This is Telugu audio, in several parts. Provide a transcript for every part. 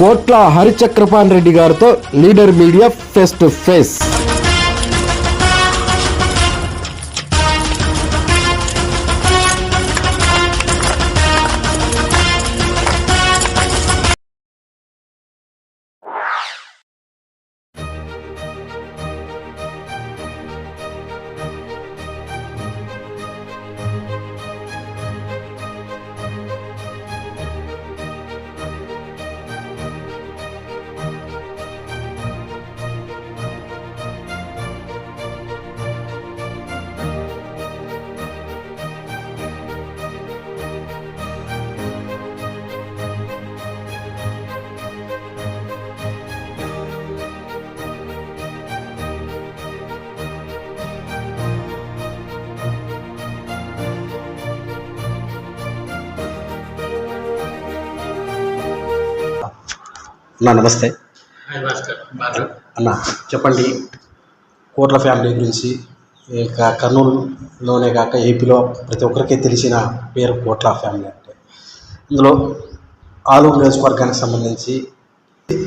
కోట్ల హరిచక్రపాన్ రెడ్డి గారితో leader media face to face. అన్న నమస్తే. అన్న చెప్పండి. కోట్ల ఫ్యామిలీ గురించి ఇక కర్నూలులోనే కాక ఏపీలో ప్రతి ఒక్కరికి తెలిసిన పేరు కోట్ల ఫ్యామిలీ అంటే. ఇందులో ఆలూరు నియోజకవర్గానికి సంబంధించి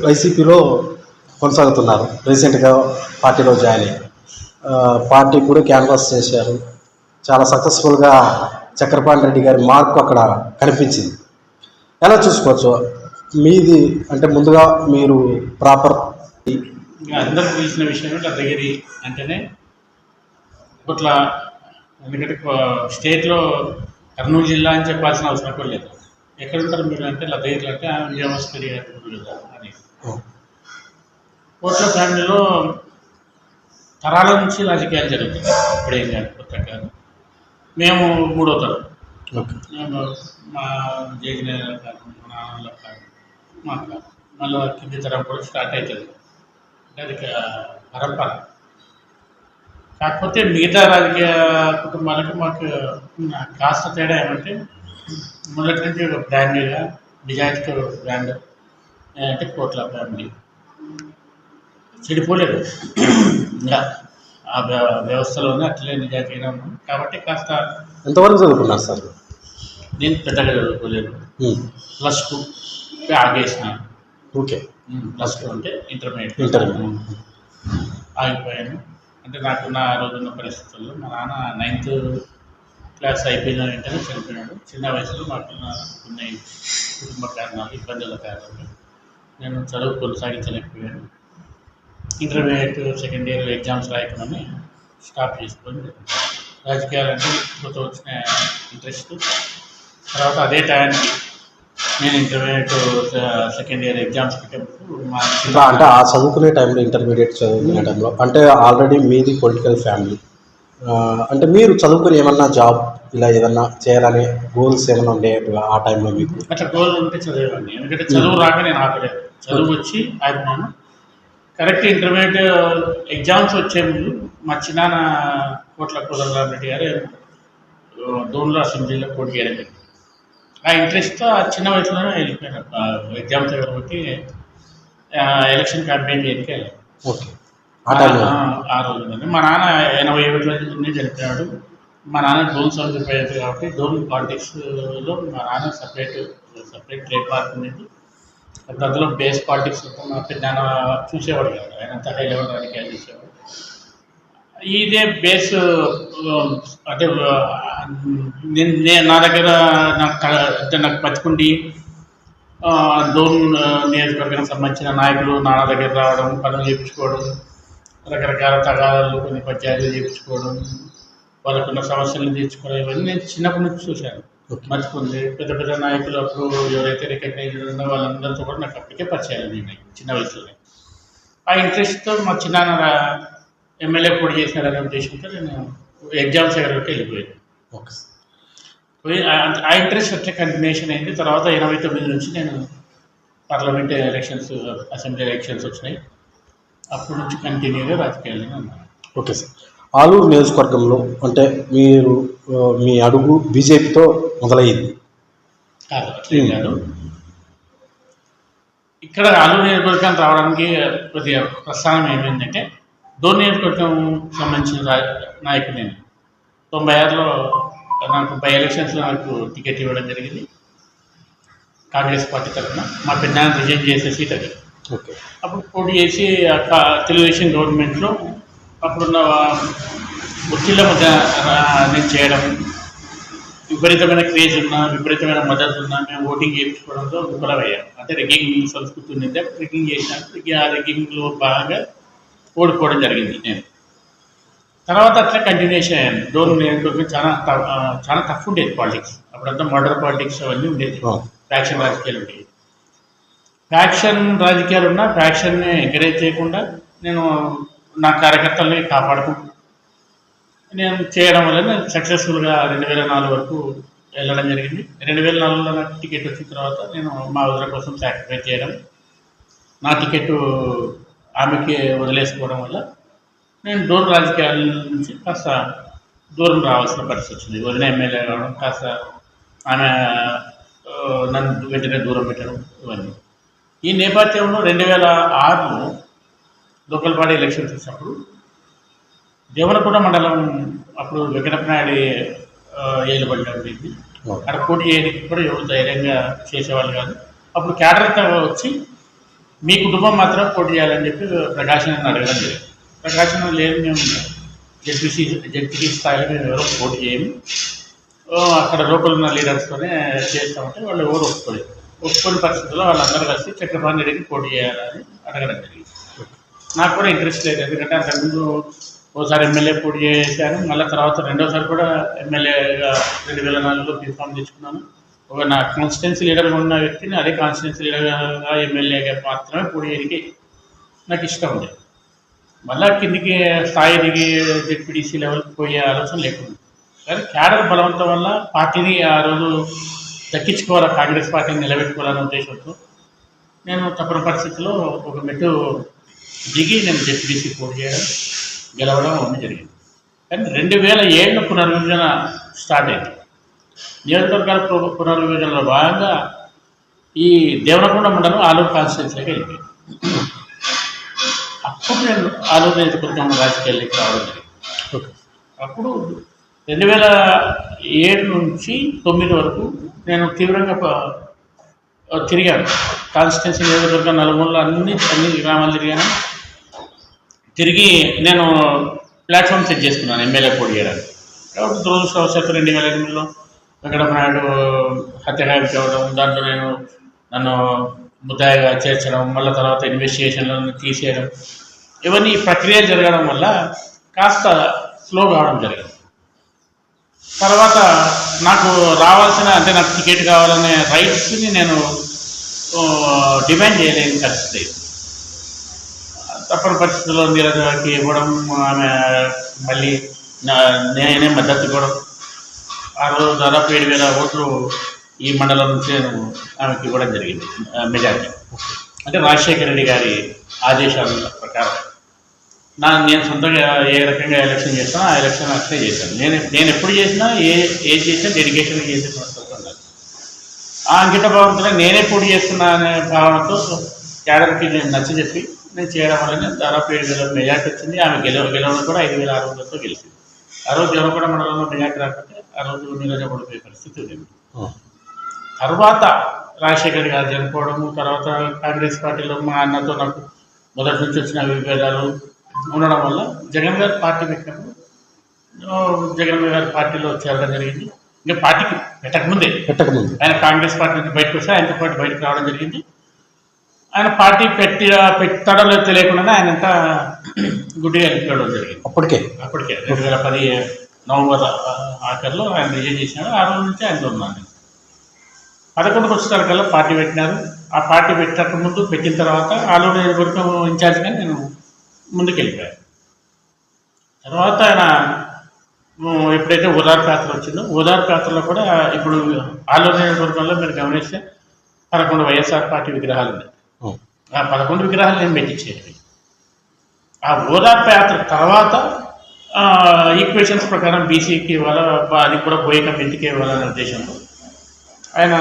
వైసీపీలో కొనసాగుతున్నారు. రీసెంట్గా పార్టీలో జాయిన్ అయ్యారు. పార్టీ కూడా క్యాన్వాస్ చేశారు. చాలా సక్సెస్ఫుల్గా చక్రపాణి రెడ్డి గారి మార్పు అక్కడ కనిపించింది. ఎలా చూసుకోవచ్చు? మీది అంటే ముందుగా మీరు ప్రాపర్ ఇంకా అందరికి తెలిసిన విషయం లద్దగిరి అంటేనే ఇట్లా ఎందుకంటే స్టేట్లో కర్నూలు జిల్లా అని చెప్పాల్సిన అవసరం కూడా లేదు. ఎక్కడ ఉంటారు మీరు అంటే లద్దగిరి అంటే కదా అని. కోట్ల ఫ్యామిలీలో తరాల నుంచి రాజకీయాలు జరుగుతాయి. ఇప్పుడేం కాదు కొత్త కాదు. మేము మూడో తరం. మా జేజీ కాదు మా నాన్నల కాదు మా కాదు మళ్ళీ కింది తరం కూడా స్టార్ట్ అవుతుంది. అంటే అది పరంపర. కాకపోతే మిగతా రాజకీయ కుటుంబాలకు మాకు కాస్త తేడా ఏమంటే మొదటి నుంచి ఒక బ్రాండ్గా నిజాయితీ బ్రాండ్ అంటే కోట్ల ఫ్యామిలీ చెడిపోలేదు. ఇంకా ఆ వ్య- వ్యవస్థలోనే అట్లే నిజాయితీగా ఉన్నాం. కాబట్టి కాస్త ఎంతవరకు చదువుకున్నారు సార్? నేను పెద్దగా చదువుకోలేదు. Plus two. ఆగేసిన okay. Plus two అంటే ఇంటర్మీడియట్ ఇంటర్మీడియట్. ఆగిపోయాను. అంటే నాకున్న రోజున్న పరిస్థితుల్లో మా నాన్న నైన్త్ క్లాస్ అయిపోయిన వెంటనే చనిపోయాడు. చిన్న వయసులో మాకున్న కొన్ని కుటుంబ కారణాలు ఇబ్బందుల కారణాలు నేను చదువు కొనసాగించలేకపోయాను. ఇంటర్మీడియట్ సెకండ్ ఇయర్ ఎగ్జామ్స్ రాయకమని స్టాప్ చేసుకొని రాజకీయాలంటే కొత్త వచ్చిన ఇంట్రెస్ట్ తర్వాత అదే టైంకి నేను ఇంటర్మీడియట్ సెకండ్ ఇయర్ ఎగ్జామ్స్ చిన్న అంటే ఆ చదువుకునే టైంలో ఇంటర్మీడియట్ చదువుకునే టైంలో అంటే ఆల్రెడీ మీది పొలిటికల్ ఫ్యామిలీ అంటే మీరు చదువుకుని ఏమన్నా జాబ్ ఇలా ఏదన్నా చేయాలనే గోల్స్ ఏమైనా ఉండేవి ఆ టైంలో మీకు? అట్లా గోల్ ఉంటే చదివేవాడిని. ఎందుకంటే చదువు రాక నేను ఆపలేదు చదువు వచ్చి ఆగిపోయాను కరెక్ట్ ఇంటర్మీడియట్ ఎగ్జామ్స్ వచ్చే ముందు మా చిన్నాన్న కోట్ల కోదండరామ్ రెడ్డి గారు దోన్లో అసెంబ్లీలో పోటీ చేయడం జరిగింది. ఆ ఇంట్రెస్ట్తో ఆ చిన్న వయసులోనే వెళ్ళిపోయాను. ఎగ్జామ్స్ కాబట్టి ఎలక్షన్ క్యాంపెయిన్ చేయడానికి వెళ్ళాను. ఓకే. ఆ రోజులోనే మా నాన్న ఎనభై ఏడులోనే చనిపోయాడు. మా నాన్న డోన్ సౌకర్యం కాబట్టి డోన్ పాలిటిక్స్లో మా నాన్న సపరేట్ సపరేట్ ట్రేడ్ పార్క్ ఉండేది. అందులో బేస్ పాలిటిక్స్ మా పెద్ద చూసేవాడు కాదు. ఆయన అంతా హై లెవెల్ రాజకీయాలు చూసేవాడు. ఇదే బేస్ అంటే నేను నేను నా దగ్గర నాకు నాకు పచ్చుకుండి డోన్ నియోజకవర్గానికి సంబంధించిన నాయకులు నాన్న దగ్గర రావడం పనులు చేయించుకోవడం రకరకాల తగాదాలు కొన్ని పంచాయతీలు చేయించుకోవడం వాళ్ళకున్న సమస్యలను తీర్చుకోవడం ఇవన్నీ నేను చిన్నప్పటి నుంచి చూశాను. మర్చిపోయింది పెద్ద పెద్ద నాయకులు అప్పుడు ఎవరైతే రికగ్నైజ్ ఉన్నో వాళ్ళందరితో కూడా నాకు అప్పటికే పరిచయాలు ఉన్నాయి చిన్న వయసులోనే. ఆ ఇంట్రెస్ట్తో మా చిన్న ఎమ్మెల్యే పోటీ చేసినారనే ఉద్దేశంతో నేను ఎగ్జామ్స్ దగ్గరికి వెళ్ళిపోయాను. ఓకే పోయి ఆ- ఇంట్రెస్ట్ వచ్చే కంటిన్యూషన్ అయింది. తర్వాత ఎనభై తొమ్మిది నుంచి నేను పార్లమెంట్ ఎలక్షన్స్ అసెంబ్లీ ఎలక్షన్స్ వచ్చినాయి. అప్పటి నుంచి కంటిన్యూగా రాజకీయాల్లో ఉన్నాను. Okay sir. ఆలూరు నియోజకవర్గంలో అంటే మీరు మీ అడుగు బీజేపీతో మొదలయ్యింది కాదు అట్లేం కాదు. ఇక్కడ ఆలూరు నియోజకవర్గం రావడానికి కొద్దిగా ప్రస్థానం ఏమైందంటే డోర్ నియోజకవర్గం సంబంధించిన నాయకుడు నేను. తొంభై ఆరులో నాకు బై ఎలక్షన్స్లో నాకు టికెట్ ఇవ్వడం జరిగింది. కాంగ్రెస్ పార్టీ తరఫున మా పెద్ద రిజైన్ చేసే సీట్ అది. ఓకే. అప్పుడు పోటీ చేసి తెలుగుదేశం గవర్నమెంట్లో అప్పుడున్న ఒత్తిళ్ళ మధ్య నేను చేయడం. విపరీతమైన క్రేజ్ ఉన్నా విపరీతమైన మద్దతు ఉన్నా మేము ఓటింగ్ చేయించుకోవడంతో విఫలమయ్యాం. అంటే రిగ్గింగ్ సంస్కృతి ఉంది రిగ్గింగ్ చేసినప్పుడు ఆ రిగ్గింగ్లో భాగంగా ఓడిపోవడం జరిగింది. నేను తర్వాత అట్లా కంటిన్యూషన్ అయ్యాను. డోర్ నియోజకవర్గం చాలా చాలా టఫ్ ఉండేది పాలిటిక్స్ అప్పుడంతా మర్డర్ పాలిటిక్స్ అవన్నీ ఉండేది. ఫ్యాక్షన్ రాజకీయాలు ఉండేవి. ఫ్యాక్షన్ రాజకీయాలు ఉన్నా ఫ్యాక్షన్ని ఎంకరేజ్ చేయకుండా నేను నా కార్యకర్తల్ని కాపాడుకుంటూ నేను చేయడం వల్ల నేను సక్సెస్ఫుల్గా రెండు వేల నాలుగు వరకు వెళ్ళడం జరిగింది. రెండు వేల నాలుగులో నాకు టికెట్ వచ్చిన తర్వాత నేను మా వదిన కోసం సాక్రిఫైస్ చేయడం నా టికెట్ ఆమెకి వదిలేసుకోవడం వల్ల నేను దూరం రాజకీయాల నుంచి కాస్త దూరం రావాల్సిన పరిస్థితి వచ్చింది. వదిన ఎమ్మెల్యే కావడం కాస్త ఆమె నన్ను వెంటనే దూరం పెట్టడం ఇవన్నీ. ఈ నేపథ్యంలో రెండు వేల ఆరులో లోకల్ బాడీ ఎలక్షన్స్ వచ్చినప్పుడు దేవనకొండ మండలం అప్పుడు వెంకటనాయుడు ఏలుబడి ఉండేది అక్కడ పోటీ చేయడానికి కూడా ఎవరు ధైర్యంగా చేసేవాళ్ళు కాదు. అప్పుడు క్యాడర్తో వచ్చి మీ కుటుంబం మాత్రం పోటీ చేయాలని చెప్పి ప్రకాశం అడగడం లేదు ప్రకాశం లేదు మేము జడ్పీసీ జడ్పీసీ స్థాయిలో మేము ఎవరో పోటీ చేయము. అక్కడ లోకల్ ఉన్న లీడర్స్తోనే చేస్తామంటే వాళ్ళు ఎవరు ఒప్పుకోలేదు ఒప్పుకోని పరిస్థితుల్లో వాళ్ళందరూ కలిసి చక్రపాణి రెడ్డికి పోటీ చేయాలని అడగడం జరిగింది. నాకు కూడా ఇంట్రెస్ట్ లేదు ఎందుకంటే అంతకుముందు ఓసారి ఎమ్మెల్యే పోటీ చేశాను. మళ్ళీ తర్వాత రెండోసారి కూడా ఎమ్మెల్యేగా రెండు వేల నాలుగులో బీఫామ్ తెచ్చుకున్నాను. ఒక నా కాన్స్టిట్యున్సీ లీడర్గా ఉన్న వ్యక్తిని అదే కాన్స్టిట్యున్సీ లీడర్గా ఎమ్మెల్యేగా మాత్రమే పోటీ చేయడానికి నాకు ఇష్టం ఉంది. మళ్ళా కిందికి స్థాయి దిగి జెడ్పీటీసీ లెవెల్కి పోయే ఆలోచన లేకుండా కానీ క్యాడర్ బలవంతం వల్ల పార్టీని ఆ రోజు దక్కించుకోవాలి కాంగ్రెస్ పార్టీని నిలబెట్టుకోవాలనే ఉద్దేశంతో నేను తప్పని పరిస్థితిలో ఒక మెట్టు దిగి నేను జెడ్పీటీసీ పోటీ చేయడం గెలవడం అవన్నీ జరిగింది. కానీ రెండు వేల ఏళ్ళ పునర్విభజన స్టార్ట్ అయింది. నియోజకవర్గాల పునర్విభజనలో భాగంగా ఈ దేవనకొండ మండలం ఆలూరు కాన్స్టిట్యున్సీలోకి వెళ్ళిపోయింది. అప్పుడు నేను ఆలూరు నియోజకవర్గం రాజకీయాల్లోకి రావడం జరిగింది. ఓకే. అప్పుడు రెండు వేల ఏడు నుంచి తొమ్మిది వరకు నేను తీవ్రంగా తిరిగాను. కాన్స్టిట్యున్సీ నియోజకవర్గం నలుమూలలో అన్ని అన్ని గ్రామాలు తిరిగాను. తిరిగి నేను ప్లాట్ఫామ్ సెట్ చేసుకున్నాను ఎమ్మెల్యే పోటీ చేయడానికి. కాబట్టి దురదృష్టవశాత్తు రెండు వేల ఎనిమిదిలో వెంకటనాయుడు హత్యాకాయం కావడం దాంట్లో నేను నన్ను ముద్దాయిగా చేర్చడం మళ్ళీ తర్వాత ఇన్వెస్టిగేషన్లను తీసేయడం ఇవన్నీ ప్రక్రియ జరగడం వల్ల కాస్త స్లో కావడం జరిగింది. తర్వాత నాకు రావాల్సిన అంటే నాకు టికెట్ కావాలనే రైట్స్ని నేను డిమాండ్ చేయలేని పరిస్థితి. తప్పని పరిస్థితుల్లో నీరజకి ఇవ్వడం ఆమె మళ్ళీ నా- నేనే మద్దతు ఇవ్వడం ఆ రోజు దాదాపు ఏడు వేల ఓట్లు ఈ మండలం నుంచి ఆమెకి ఇవ్వడం జరిగింది మెజార్టీ. అంటే రాజశేఖర రెడ్డి గారి ఆదేశాల ప్రకారం. నా నేను సొంతంగా ఏ రకంగా ఎలక్షన్ చేస్తానో ఆ ఎలక్షన్ అట్లే చేశాను. నేను నేను ఎప్పుడు చేసినా ఏ ఏది చేసినా డెడికేషన్ చేసే సంస్థలు ఉండాలి ఆ అంకిత భావంతో నేనే పోటీ చేస్తున్నా అనే భావనతో క్యాడర్కి నేను నచ్చ చెప్పి నేను చేయడం వల్ల దాదాపు ఏడు వేల మెజార్టీ వచ్చింది. ఆమె గెలవ గెలవడం కూడా ఐదు వేల ఆరు వందలతో గెలిచింది. ఆ రోజు కూడా మండలంలో మెజార్టీ రాకపోతే ఆ రోజు నీరజ పడిపోయే పరిస్థితి ఉంది తర్వాత రాజశేఖర్ గారు చనిపోవడము తర్వాత కాంగ్రెస్ పార్టీలో మా అన్నతో నాకు మొదటి నుంచి వచ్చిన విభేదాలు ఉండడం వల్ల జగన్ గారు పార్టీ పెట్టినప్పుడు జగన్ గారి పార్టీలో చేరడం జరిగింది. ఇంకా పార్టీకి పెట్టకముందే పెట్టకముందు ఆయన కాంగ్రెస్ పార్టీ నుంచి బయటకు వస్తే ఆయనతో పాటు బయటకు రావడం జరిగింది. ఆయన పార్టీ పెట్టి పెట్టడం లేదు తెలియకుండా ఆయన అంతా గుడ్డిగా వెళ్ళిపోవడం జరిగింది. అప్పటికే. అప్పటికే రెండు వేల పది నవంబర్ ఆఖరిలో ఆయన రిజైన్ చేసినాడు ఆ రోజు నుంచి ఆయనతో ఉన్నాను నేను. పదకొండు వచ్చేసరికల్లా పార్టీ పెట్టినారు. ఆ పార్టీ పెట్టక ముందు పెట్టిన తర్వాత ఆలూరు నియోజకవర్గం ఇన్ఛార్జ్గా నేను ముందుకు వెళ్ళిపోయాను తర్వాత ఆయన ఎప్పుడైతే ఓదార్పు యాత్ర వచ్చిందో ఓదార్పు యాత్రలో కూడా ఇప్పుడు ఆలూరు నియోజకవర్గంలో మీరు గమనిస్తే పదకొండు వైఎస్ఆర్ పార్టీ విగ్రహాలు ఉన్నాయి. ఆ పదకొండు విగ్రహాలు నేను పెట్టించేటివి. ఆ ఓదార్పు యాత్ర తర్వాత ఈక్వేషన్స్ ప్రకారం బీసీకి ఇవ్వాలా అది కూడా బోయ కమిటీకి ఇవ్వాలనే ఉద్దేశంతో. ఆయన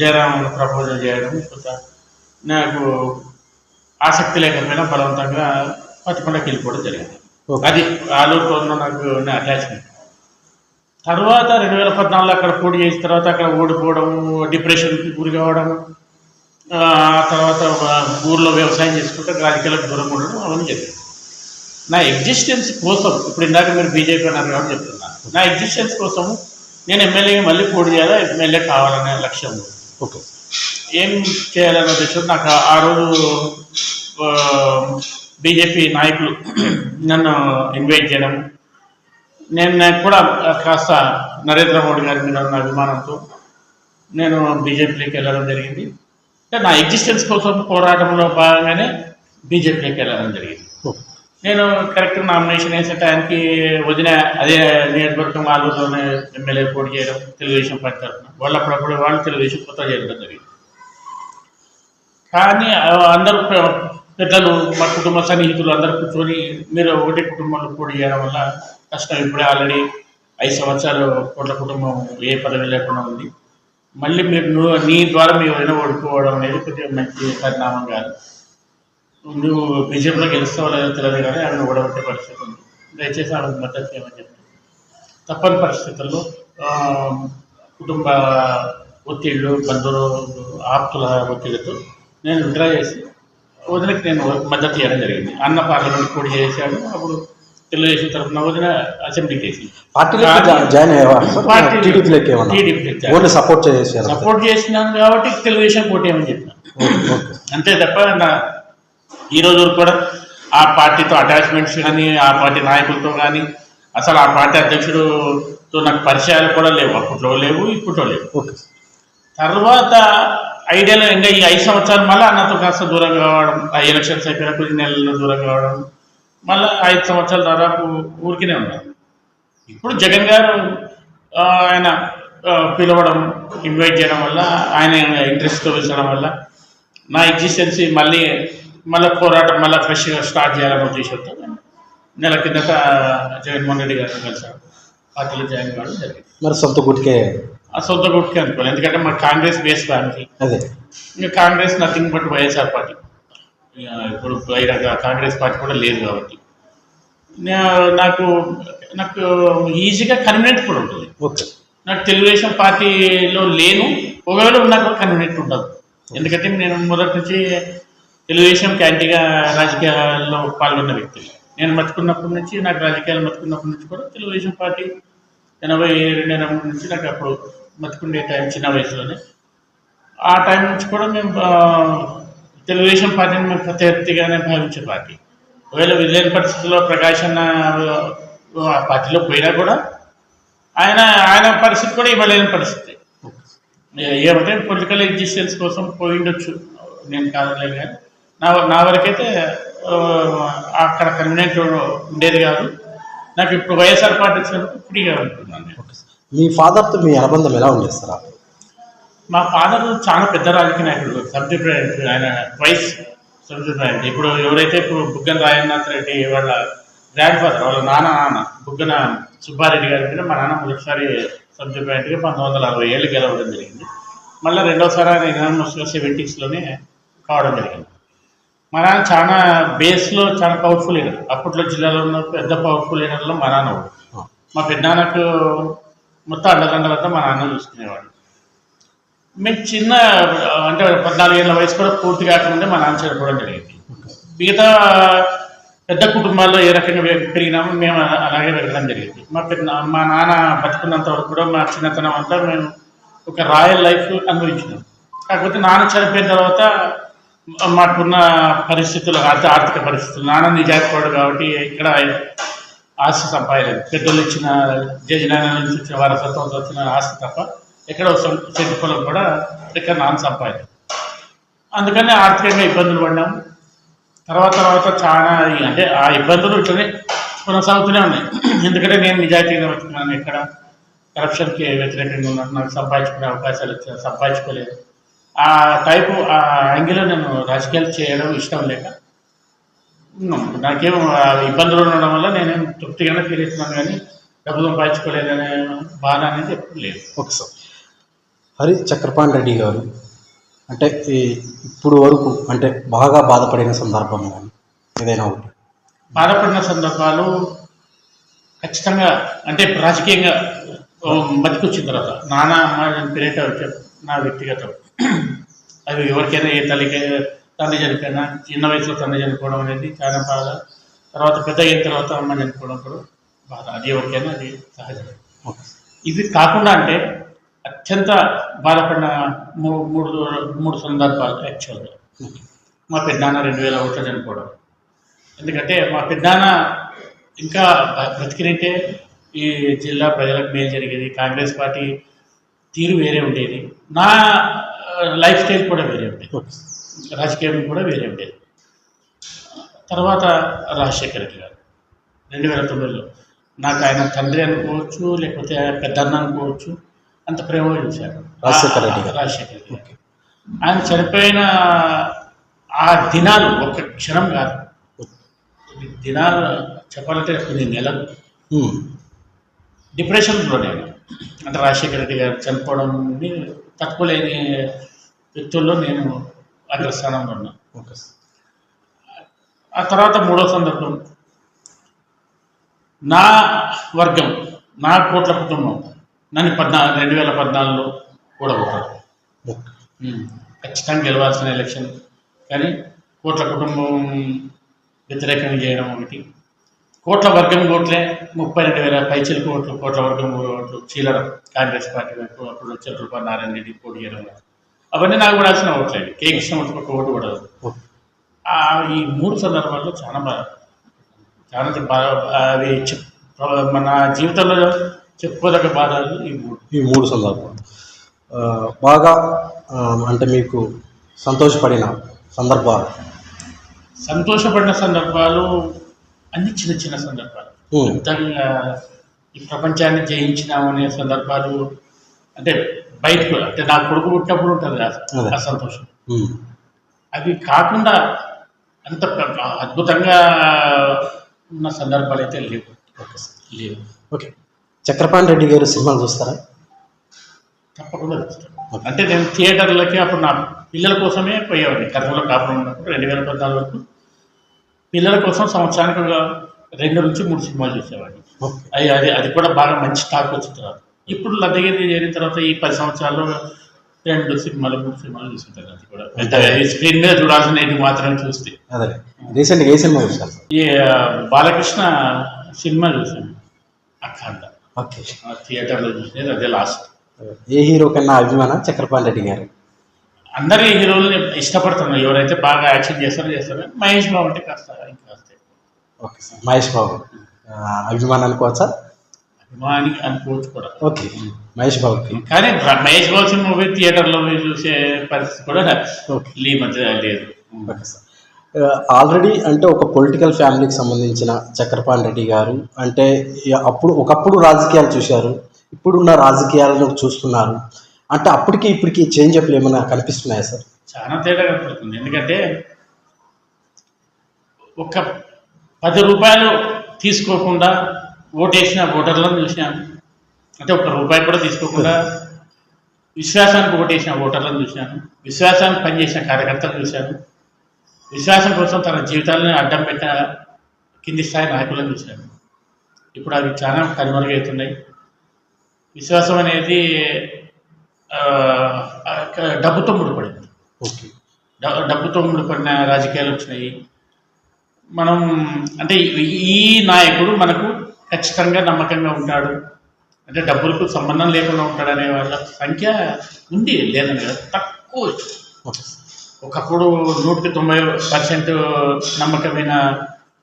జయరాం ప్రపోజల్ చేయడం కొంత నాకు ఆసక్తి లేకపోయినా బలవంతంగా పత్తికొండకి వెళ్ళిపోవడం జరిగింది. అది ఆలూరుతో ఉన్న నాకు ఉన్న అటాచ్మెంట్ తర్వాత రెండు వేల పద్నాలుగులో అక్కడ పోటీ చేసిన తర్వాత అక్కడ ఓడిపోవడం డిప్రెషన్కి గురి కావడం ఆ తర్వాత ఊర్లో వ్యవసాయం చేసుకుంటే రాజకీయాలకు దూరంగా ఉండడం అవన్నీ జరిగింది. నా ఎగ్జిస్టెన్స్ కోసం ఇప్పుడు ఇందాక మీరు బీజేపీ అన్నారు కాబట్టి చెప్తున్నా. నా ఎగ్జిస్టెన్స్ కోసం నేను ఎమ్మెల్యే మళ్ళీ పోటీ చేయాలా? ఎమ్మెల్యే కావాలనే లక్ష్యం. ఓకే. ఏం చేయాలనే ఉద్దేశం? నాకు ఆ రోజు బీజేపీ నాయకులు నన్ను ఇన్వైట్ చేయడం. నేను నాకు కూడా కాస్త నరేంద్ర మోడీ గారి మీద ఉన్న అభిమానంతో నేను బీజేపీలోకి వెళ్ళడం జరిగింది. అంటే నా ఎగ్జిస్టెన్స్ కోసం పోరాటంలో భాగంగానే బీజేపీలోకి వెళ్ళడం జరిగింది. నేను కరెక్ట్ నామినేషన్ వేసే టైంకి వదిన అదే నియోజకవర్గం వాళ్ళలోనే ఎమ్మెల్యే పోటీ చేయడం తెలుగుదేశం పార్టీ తరఫున. వాళ్ళు అప్పుడప్పుడు వాళ్ళు తెలుగుదేశం కొత్త చేయడం జరిగింది. కానీ అందరూ పెద్దలు మా కుటుంబ సన్నిహితులు అందరూ కూర్చొని మీరు ఒకటే కుటుంబంలో పోటీ చేయడం వల్ల కష్టం. ఇప్పుడే ఆల్రెడీ ఐదు సంవత్సరాలు కోట్ల కుటుంబం ఏ పదవి లేకుండా ఉంది. మళ్ళీ మీరు నీ ద్వారా మీరు వదిన ఓడిపోవడం అనేది కొద్దిగా మంచి పరిణామం కాదు. నువ్వు బీజేపీలో గెలుస్తావో లేదో తెలియదు కానీ ఆమెను ఓడగొట్టే పరిస్థితి ఉంది. దయచేసి ఆమెకు మద్దతు చేయమని చెప్పి తప్పని పరిస్థితుల్లో కుటుంబ ఒత్తిళ్ళు బంధువులు ఆప్తుల ఒత్తిడితో నేను విడ్రా చేసి వదినకి నేను మద్దతు చేయడం జరిగింది. అన్న పార్లమెంట్ పోటీ చేశాడు. అప్పుడు తెలుగుదేశం తరఫున వదిన అసెంబ్లీకి వేసింది పార్టీ- సపోర్ట్ చేశారు సపోర్ట్ చేసినాను కాబట్టి తెలుగుదేశం పోటీ ఏమని చెప్పిన. అంతే తప్ప నా ఈ రోజు వరకు కూడా ఆ పార్టీతో అటాచ్మెంట్స్ కానీ ఆ పార్టీ నాయకులతో కానీ అసలు ఆ పార్టీ అధ్యక్షుడుతో నాకు పరిచయాలు కూడా లేవు. అప్పట్లో లేవు ఇప్పట్లో లేవు. తర్వాత ఐడియాలో ఇంకా ఈ ఐదు సంవత్సరాలు మళ్ళీ అన్నతో కాస్త దూరం కావడం ఆ ఎలక్షన్స్ అయిపోయిన కొద్ది నెలల్లో దూరం కావడం మళ్ళీ ఐదు సంవత్సరాల దాదాపు ఊరికినే ఉన్నాను. ఇప్పుడు జగన్ గారు ఆయన పిలవడం ఇన్వైట్ చేయడం వల్ల ఆయన ఇంట్రెస్ట్ చూపించడం వల్ల నా ఎగ్జిస్టెన్సీ మళ్ళీ మళ్ళీ పోరాటం మళ్ళీ ఫ్రెష్గా స్టార్ట్ చేయాలని ఉద్దేశంతో నెల కిందట జగన్మోహన్ రెడ్డి గారిని కలిసాను పార్టీలో జాయిన్ కావడం జరిగింది. మరి సొంత గుడికే ఆ సొంత గుట్కే అనుకోవాలి. ఎందుకంటే మా కాంగ్రెస్ బేస్ ఫ్యామిలీ అదే. ఇంకా Congress nothing but YSR party ఇప్పుడు కాంగ్రెస్ పార్టీ కూడా లేదు కాబట్టి. నాకు నాకు ఈజీగా కన్వీనెంట్ కూడా ఉంటుంది. ఓకే. నాకు తెలుగుదేశం పార్టీలో లేను. ఒకవేళ నాకు కన్వీనెంట్ ఉండదు. ఎందుకంటే నేను మొదటి నుంచి తెలుగుదేశం క్యాంటీగా రాజకీయాల్లో పాల్గొన్న వ్యక్తులు నేను మర్చుకున్నప్పటి నుంచి నాకు రాజకీయాలు మర్చుకున్నప్పటి నుంచి కూడా తెలుగుదేశం పార్టీ ఎనభై రెండు ఎనభై మూడు నుంచి నాకు అప్పుడు మర్చుకునే టైం చిన్న వయసులోనే ఆ టైం నుంచి కూడా మేము తెలుగుదేశం పార్టీని మేము ప్రత్యర్థిగానే భావించే పార్టీ ఒకవేళ విజయన పరిస్థితుల్లో ప్రకాష్ అన్న పార్టీలో పోయినా కూడా ఆయన ఆయన పరిస్థితి కూడా ఇవ్వలేని పరిస్థితి ఏమంటే పొలిటికల్ ఎగ్జిస్టెన్స్ కోసం పోయిండొచ్చు నేను కాదలేదు కానీ నా నా వరకైతే అక్కడ కన్వీనియంట్ ఉండేది కాదు. నాకు ఇప్పుడు వైఎస్ఆర్ పార్టీ వచ్చినందుకు ఫ్రీగా ఉంటున్నాను సార్. మీ ఫాదర్తో మీ అనుబంధం ఎలా ఉండేది సార్? మా ఫాదర్ చాలా పెద్ద రాజకీయ నాయకుడు సబ్జెక్ట్ ఆయన వైస్ సబ్జెక్ట్ నాయకుడు ఇప్పుడు ఎవరైతే ఇప్పుడు బుగ్గన రాజనాథ్ రెడ్డి వాళ్ళ గ్రాండ్ ఫాదర్ వాళ్ళ నాన్న నాన్న బుగ్గన సుబ్బారెడ్డి గారి మీద మా నాన్న మొదటిసారి సబ్జెక్ట్ నాయకుడిగా పంతొమ్మిది వందల అరవై ఏళ్ళు గెలవడం జరిగింది. మళ్ళీ రెండోసారి ఆయన ఎనామస్గా సెవెంటీస్లోనే కావడం జరిగింది. మా నాన్న చాలా బేస్లో చాలా పవర్ఫుల్ లీడర్ అప్పట్లో జిల్లాలో ఉన్న పెద్ద పవర్ఫుల్ లీడర్లో మా నాన్న. మా పెద్దనాన్నకు మొత్తం అండదండలంతా మా నాన్న చూసుకునేవాడు. మేము చిన్న అంటే పద్నాలుగు ఏళ్ళ వయసు కూడా పూర్తి కాకముందే మా నాన్న చనిపోవడం జరిగింది. మిగతా పెద్ద కుటుంబాల్లో ఏ రకంగా పెరిగినామో మేము అలా- అలాగే పెరగడం జరిగింది. మా పెద్ద మా నాన్న బతుకున్నంత వరకు కూడా మా చిన్నతనం అంతా మేము ఒక రాయల్ లైఫ్ అనుభవించినాం. కాకపోతే నాన్న చనిపోయిన తర్వాత మాకున్న పరిస్థితులు ఆర్థిక పరిస్థితులు నాన్న నిజాయితీపడు కాబట్టి ఇక్కడ ఆస్తి సంపాదలేదు పెద్దలు ఇచ్చిన జజనాల నుంచి వచ్చిన వారసత్వంతో వచ్చిన ఆస్తి తప్ప ఎక్కడ చెట్టు పొలం కూడా ఇక్కడ నాన్న సంపాదన అందుకని ఆర్థికంగా ఇబ్బందులు పడ్డాము. తర్వాత తర్వాత చాలా అంటే ఆ ఇబ్బందులు ఇట్లనే కొనసాగుతూనే ఉన్నాయి. ఎందుకంటే నేను నిజాయితీగా వచ్చినాను ఎక్కడ కరప్షన్కి వ్యతిరేకంగా ఉన్నాను. నాకు సంపాదించుకునే అవకాశాలు వచ్చాయి. సంపాదించుకోలేదు. ఆ టైపు ఆ యాంగిల్లో నేను రాజకీయాలు చేయడం ఇష్టం లేక. ఉన్నాం. నాకేం ఇబ్బందులు ఉండడం వల్ల నేనేం తృప్తిగానే ఫీల్ అవుతున్నాను కానీ డబ్బు సంపాదించుకోలేదనే బాధ అనేది ఎప్పుడు లేదు. Okay sir. హరి చక్రపాణి రెడ్డి గారు అంటే ఈ ఇప్పుడు వరకు అంటే బాగా బాధపడిన సందర్భం కానీ ఏదైనా ఒకటి? బాధపడిన సందర్భాలు ఖచ్చితంగా అంటే రాజకీయంగా బతికొచ్చిన తర్వాత నాన్న అమ్మ వచ్చారు నా వ్యక్తిగతం. అది ఎవరికైనా ఏ తల్లికి తండ్రి చనిపోయినా చిన్న వయసులో తండ్రి చనిపోవడం అనేది చాలా బాధ. తర్వాత పెద్ద అయిన తర్వాత అమ్మ చనిపోవడం కూడా బాధ. అది ఎవరికైనా అది సహజం ఇది కాకుండా అంటే అత్యంత బాధపడిన మూ- మూడు మూడు సందర్భాలు యాక్చువల్గా మా పెద్దనాన్న రెండు వేల ఒకటిలో చనిపోవడం. ఎందుకంటే మా పెద్దనాన్న ఇంకా బ- బ్రతికినంటే ఈ జిల్లా ప్రజలకు మేలు జరిగేది. కాంగ్రెస్ పార్టీ తీరు వేరే ఉండేది. నా లైఫ్ స్టైల్ కూడా వేరే ఉండేది. రాజకీయం కూడా వేరే ఉండేది. తర్వాత రాజశేఖర రెడ్డి గారు. రెండు వేల తొమ్మిదిలో నాకు ఆయన తండ్రి అనుకోవచ్చు లేకపోతే ఆయన పెద్దన్న అనుకోవచ్చు అంత ప్రేమగా చూశాను రాజశేఖర రెడ్డి గారు. రాజశేఖర రెడ్డి ఆయన చనిపోయిన ఆ దినాలు ఒక క్షణం కాదు. దినాలు చెప్పాలంటే కొన్ని నెలలు. డిప్రెషన్లో నేను అంటే రాజశేఖర రెడ్డి గారు చనిపోవడం తట్టుకోలేని వ్యక్తుల్లో నేను అగ్రస్థానంలో ఉన్నాను ఓకే ఆ తర్వాత మూడో సందర్భం. నా వర్గం నా కోట్ల కుటుంబం నన్ను పద్నా రెండు వేల పద్నాలుగులో ఉమ్, ఖచ్చితంగా గెలవాల్సిన ఎలక్షన్. కానీ కోట్ల కుటుంబం వ్యతిరేకంగా చేయడం ఒకటి. కోట్ల వర్గం ఓట్లే ముప్పై రెండు వేల పైచలకు ఓట్లు కోట్ల వర్గం ఓట్లు చీలర కాంగ్రెస్ పార్టీ వైపు అప్పుడు చంద్రబాబు నారాయణ రెడ్డి పోటీ చేయడం. అవన్నీ నాకు పడాల్సిన ఓట్లే. కే కృష్ణమూర్తి ఒక ఓటు ఆ, ఈ మూడు సందర్భాల్లో చాలా బాగా చాలా బాగా అవి మన జీవితంలో చెప్పుకోదగ్గ బాధలు ఈ మూడు. ఈ మూడు సందర్భాలు. బాగా అంటే మీకు సంతోషపడిన సందర్భాలు. సంతోషపడిన సందర్భాలు అన్ని చిన్న చిన్న సందర్భాలు. పెద్దగా ఈ ప్రపంచాన్ని జయించినాము అనే సందర్భాలు అంటే బయటకు అంటే నా కొడుకు పుట్టినప్పుడు ఉంటుంది ఆ-. ఆ సంతోషం. అవి కాకుండా అంత అద్భుతంగా ఉన్న సందర్భాలు అయితే లేవు. Okay sir. లేవు. ఓకే. చక్రపాణి రెడ్డి గారు సినిమాలు చూస్తారా? తప్పకుండా చూస్తాను. అంటే నేను థియేటర్లకి అప్పుడు నా పిల్లల కోసమే పోయేవాడిని. కర్నూలు కాపురం ఉన్నప్పుడు రెండు వేల పద్నాలుగు వరకు పిల్లల కోసం సంవత్సరానికి ఒక రెండు నుంచి మూడు సినిమాలు చూసేవాడిని. ఓకే. అది అది అది కూడా బాగా మంచి టాక్ వచ్చిన తర్వాత. ఇప్పుడు లద్దగిరి చేరిన తర్వాత ఈ పది సంవత్సరాల్లో రెండు సినిమాలు మూడు సినిమాలు చూసుకుంటాను అది కూడా. స్క్రీన్ మీద చూడాల్సిన మాత్రమే చూస్తే. అదే. రీసెంట్గా ఏ సినిమా సార్ ఈ బాలకృష్ణ సినిమా చూసాను అఖండ. ఓకే. థియేటర్లో చూసేది అదే లాస్ట్ ఏ హీరో కన్నా అభిమాన? చక్రపాణి రెడ్డి గారు. అందరి హీరోలని ఇష్టపడుతున్నారు. ఎవరైతే బాగా యాక్షన్ చేస్తారో చేస్తారో. మహేష్ బాబు అంటే కాస్త ఓకే సార్. మహేష్ బాబు. అభిమానం అనుకోవచ్చా? అభిమాని అనుకోవచ్చు కూడా. ఓకే. మహేష్ బాబుకి. కానీ మహేష్ బాబు సినిమా పోయి థియేటర్లో చూసే పరిస్థితి కూడా ఓకే. ఈ మధ్య లేదు. Okay sir. ఆల్రెడీ అంటే ఒక పొలిటికల్ ఫ్యామిలీకి సంబంధించిన చక్రపాణి రెడ్డి గారు అంటే ఈ అప్పుడు ఒకప్పుడు రాజకీయాలు చూశారు. ఇప్పుడున్న రాజకీయాలను చూస్తున్నారు. అంటే అప్పటికి ఇప్పటికి చేంజ్ అప్లు ఏమైనా కనిపిస్తున్నాయా సార్? చాలా తేడా కనపడుతుంది. ఎందుకంటే ఒక పది రూపాయలు తీసుకోకుండా ఓటేసిన ఓటర్లను చూసినాను అంటే ఒక రూపాయి కూడా తీసుకోకుండా విశ్వాసానికి ఓటేసిన ఓటర్లను చూశాను విశ్వాసానికి పనిచేసిన కార్యకర్తలు చూశాను విశ్వాసం కోసం తన జీవితాలను అడ్డం పెట్టిన కింది స్థాయి నాయకులను చూశాను ఇప్పుడు అవి చాలా కనుమరుగవుతున్నాయి విశ్వాసం అనేది డబ్బుతో ముడిపడింది ఓకే. డబ్బుతో ముడిపడిన రాజకీయాలు వచ్చినాయి. మనం అంటే ఈ- నాయకుడు మనకు ఖచ్చితంగా నమ్మకంగా ఉంటాడు. అంటే డబ్బులకు సంబంధం లేకుండా ఉంటాడనే వాళ్ళ సంఖ్య ఉంది లేదని కాదు తక్కువ. ఒకప్పుడు నూటికి తొంభై పర్సెంట్ నమ్మకమైన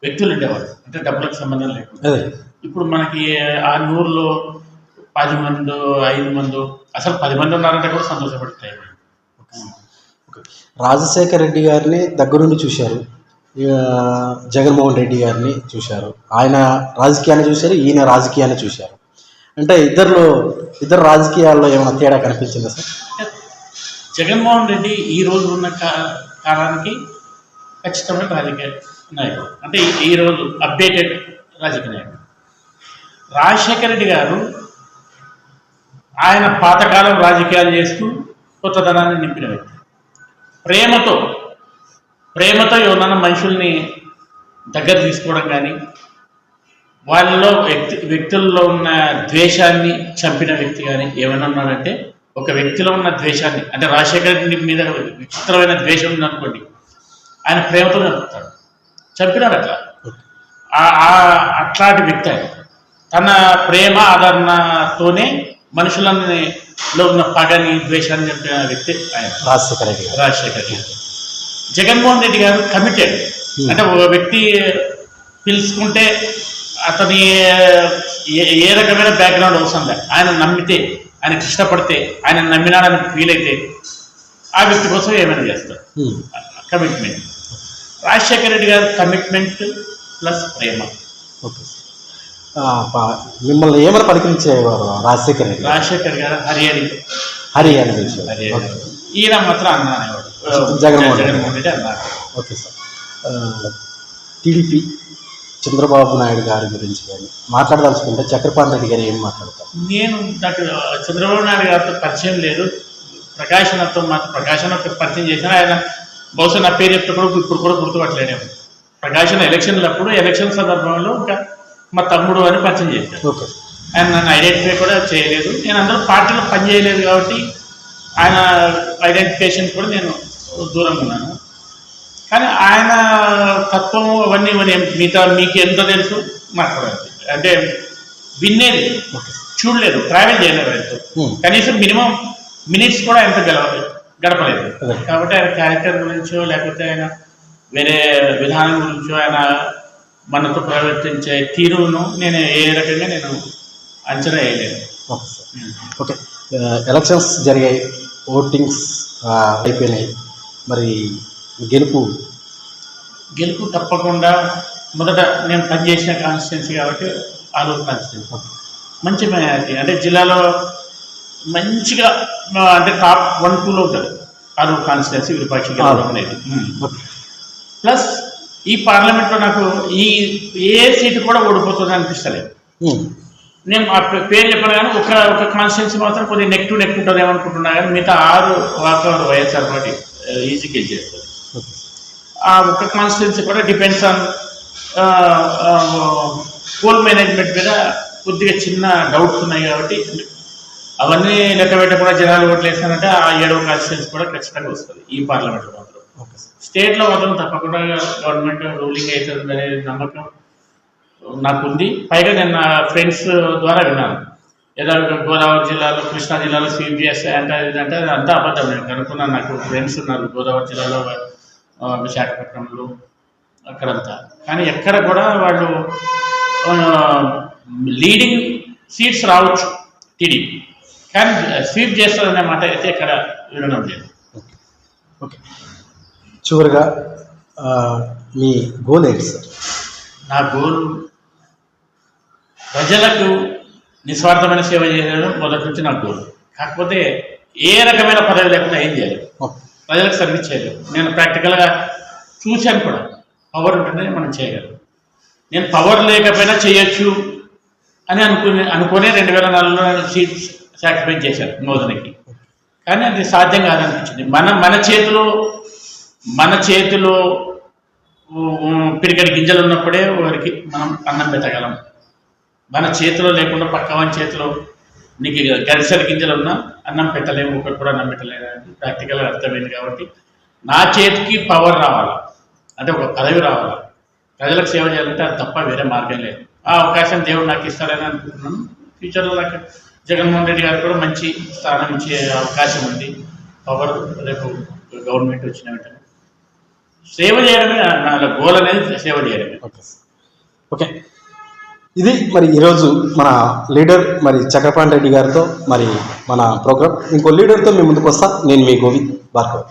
వ్యక్తులు ఉండేవారు అంటే డబ్బులకు సంబంధం లేకుండా. ఇప్పుడు మనకి ఆ నూరులో పది మంది ఐదు మంది అసలు పది మంది ఉన్నారంటే కూడా సంతోషపడతాయి. రాజశేఖర్ రెడ్డి గారిని దగ్గరుండి చూశారు. జగన్మోహన్ రెడ్డి గారిని చూశారు. ఆయన రాజకీయాన్ని చూశారు ఈయన రాజకీయాన్ని చూశారు. అంటే ఇద్దరిలో ఇద్దరు రాజకీయాల్లో ఏమైనా తేడా కనిపించిందా సార్? జగన్మోహన్ రెడ్డి ఈ రోజు ఉన్న కాలానికి ఖచ్చితమైన రాజకీయ నాయకుడు. అంటే ఈ- ఈ రోజు అప్డేటెడ్ రాజకీయ నాయకుడు. రాజశేఖర రెడ్డి గారు ఆయన పాతకాలం రాజకీయాలు చేస్తూ కొత్తదనాన్ని నింపిన వ్యక్తి. ప్రేమతో ప్రేమతో ఎవరన్నా మనుషుల్ని దగ్గర తీసుకోవడం కానీ వాళ్ళలో వ్యక్తి వ్యక్తుల్లో ఉన్న ద్వేషాన్ని చంపిన వ్యక్తి కానీ ఏమైనా ఉన్నాడంటే ఒక వ్యక్తిలో ఉన్న ద్వేషాన్ని అంటే రాజశేఖర రెడ్డి మీద విచిత్రమైన ద్వేషం ఉందనుకోండి ఆయన ప్రేమతో చంపుతాడు. చంపినాడు అట్లా. ఆ- అట్లాంటి వ్యక్తి ఆయన. తన ప్రేమ ఆదరణతోనే మనుషులని లో ఉన్న పగని ద్వేషాన్ని చంపిన వ్యక్తి ఆయన. రాజశేఖర రెడ్డి గారు. రాజశేఖర్ రెడ్డి జగన్మోహన్ రెడ్డి గారు కమిటెడ్ అంటే ఒక వ్యక్తి పిలుచుకుంటే అతని ఏ రకమైన బ్యాక్గ్రౌండ్ అవసరం లేదు ఆయన నమ్మితే ఆయనకి ఇష్టపడితే ఆయన నమ్మినాడని ఫీల్ అయితే ఆ వ్యక్తి కోసం ఏమైనా చేస్తారు. కమిట్మెంట్ రాజశేఖర రెడ్డి గారు కమిట్మెంట్ ప్లస్ ప్రేమ. ఓకే మిమ్మల్ని ఏమైనా పలికించేవారు రాజశేఖర రెడ్డి? రాజశేఖర్ గారు హరిహరి హరి అని పిలిచేవారు. హరిహరి ఓకే. ఈయన మాత్రం అన్న అనేవాడు జగన్మోహన్ రెడ్డి. అన్నారు okay sir TDP Chandrababu Naidu గారి గురించి కానీ మాట్లాడదలుచుకుంటే చక్రపాణి రెడ్డి గారు ఏం మాట్లాడతారు నేను నాకు చంద్రబాబు నాయుడు గారితో పరిచయం లేదు ప్రకాశనతో మాత్రం ప్రకాశనతో పరిచయం చేసిన ఆయన బహుశా నా పేరు చెప్తే కూడా ఇప్పుడు కూడా గుర్తుపట్టలేనేమో ప్రకాశన ఎలక్షన్లప్పుడు ఎలక్షన్ సందర్భంలో ఇంకా మా తమ్ముడు అని పరిచయం చేశాను ఓకే. ఆయన నన్ను ఐడెంటిఫై కూడా చేయలేదు. నేను అందరూ పార్టీలో పని చేయలేదు కాబట్టి ఆయన ఐడెంటిఫికేషన్ కూడా నేను దూరంగా ఉన్నాను. కానీ ఆయన తత్వం అవన్నీ మిగతా మీకు ఎంత తెలుసు? అంతే. అంటే వినేది ఓకే. చూడలేదు. ట్రావెల్ చేయలేదు ఆయనతో. కనీసం మినిమం మినిట్స్ కూడా ఎంత గడపలేదు. గడపలేదు. కాబట్టి ఆయన క్యారెక్టర్ గురించో లేకపోతే ఆయన వేరే విధానం గురించో ఆయన మనతో ప్రవర్తించే తీరును నేను ఏ రకంగా నేను అంచనా వేయలేను. Okay sir. ఓకే. ఆ, ఎలక్షన్స్ జరిగాయి ఓటింగ్స్ ఆ, అయిపోయినాయి. మరి గెలుపు? గెలుపు తప్పకుండా మొదట నేను పనిచేసిన కాన్స్టిట్యున్సీ కాబట్టి ఆలూరు కాన్స్టిట్యున్సీ ఓకే. మంచి మెజారిటీ అంటే జిల్లాలో మంచిగా ఆ, అంటే టాప్ వన్ టూలో ఉంటుంది ఆలూరు కాన్స్టిట్యున్సీ విరూపాక్షి అనేది. ప్లస్ ఈ పార్లమెంట్లో నాకు ఈ ఏ సీటు కూడా ఓడిపోతుంది అనిపిస్తలేదు. నేను ఆ పేరు చెప్పాను కానీ ఒక ఒక కాన్స్టిట్యున్సీ మాత్రం కొద్దిగా నెక్ టు నెక్ ఉంటుంది ఏమనుకుంటున్నా కానీ మిగతా ఆరు వాతావరణం వైఎస్ఆర్ పార్టీ ఈజీకి గెలిచేస్తుంది ఓకే. ఆ ఒక్క కాన్స్టిట్యున్సీ కూడా డిపెండ్స్ ఆన్ పోల్ మేనేజ్మెంట్ మీద కొద్దిగా చిన్న డౌట్స్ ఉన్నాయి కాబట్టి అవన్నీ లెక్క పెట్టకుండా జనాలు ఓట్లు వేస్తానంటే ఆ ఏడవ కాన్స్టిట్యున్సీ కూడా ఖచ్చితంగా వస్తుంది ఈ పార్లమెంట్లో స్టేట్లో మాత్రం తప్పకుండా గవర్నమెంట్ రూలింగ్ అవుతుంది అనే నమ్మకం నాకుంది. పైగా నేను నా ఫ్రెండ్స్ ద్వారా విన్నాను. ఏదో గోదావరి జిల్లాలో కృష్ణా జిల్లాలో స్వీప్ చేస్తే అంటే ఇదంటే అంతా అబద్ధం. నేను కనుక్కున్నాను నాకు ఫ్రెండ్స్ ఉన్నారు గోదావరి జిల్లాలో విశాఖపట్నంలో అక్కడంతా. కానీ ఎక్కడ కూడా వాళ్ళు లీడింగ్ సీట్స్ రావచ్చు టీడీపీ. కానీ స్వీప్ చేస్తారనే మాట అయితే ఇక్కడ వినడం లేదు. ఓకే. ఓకే. చివరిగా మీ గోల్ ఏంటి సార్ నా గోల్ ప్రజలకు నిస్వార్థమైన సేవ చేయడం మొదటి నుంచి నా గోల్ కాకపోతే ఏ రకమైన పదవి లేకుండా ఏం చేయాలి? ప్రజలకు సర్వీస్ చేయలేదు నేను ప్రాక్టికల్గా చూశాను కూడా. పవర్ ఉంటేనే మనం చేయగలం. నేను పవర్ లేకపోయినా చేయొచ్చు అని అనుకుని అనుకునే రెండు వేల నాలుగులో సీట్ సాక్రిఫైస్ చేశాను మోదనకి కానీ అది సాధ్యం కాదనిపించింది. మన మన చేతిలో మన చేతిలో ఊ- గింజలు ఉన్నప్పుడే వారికి మనం అన్నం పెట్టగలం. మన చేతిలో లేకుండా పక్కవాని చేతిలో నీకు గరిసెల గింజలు ఉన్నా అన్నం పెట్టలేము ఒకటి కూడా అన్నం పెట్టలేదు? అని ప్రాక్టికల్గా అర్థమైంది కాబట్టి నా చేతికి పవర్ రావాలా. అంటే ఒక పదవి రావాలా. ప్రజలకు సేవ చేయాలంటే అది తప్ప వేరే మార్గం లేదు. ఆ అవకాశం దేవుడు నాకు ఇస్తాడని అనుకుంటున్నాను. ఫ్యూచర్లో నాకు జగన్మోహన్ రెడ్డి గారు కూడా మంచి స్థానం ఇచ్చే అవకాశం ఉంది. పవర్ రేపు గవర్నమెంట్ వచ్చిన వెంటనే. సేవ చేయడమే నా- గోల్ అనేది సేవ చేయడమే. Okay okay. ఇది మరి ఈరోజు మన లీడర్ మరి చక్రపాణి రెడ్డి గారితో మరి మన ప్రోగ్రామ్. ఇంకో లీడర్తో మీ ముందుకు వస్తా నేను మీ గోవింద్ భార్గవ్.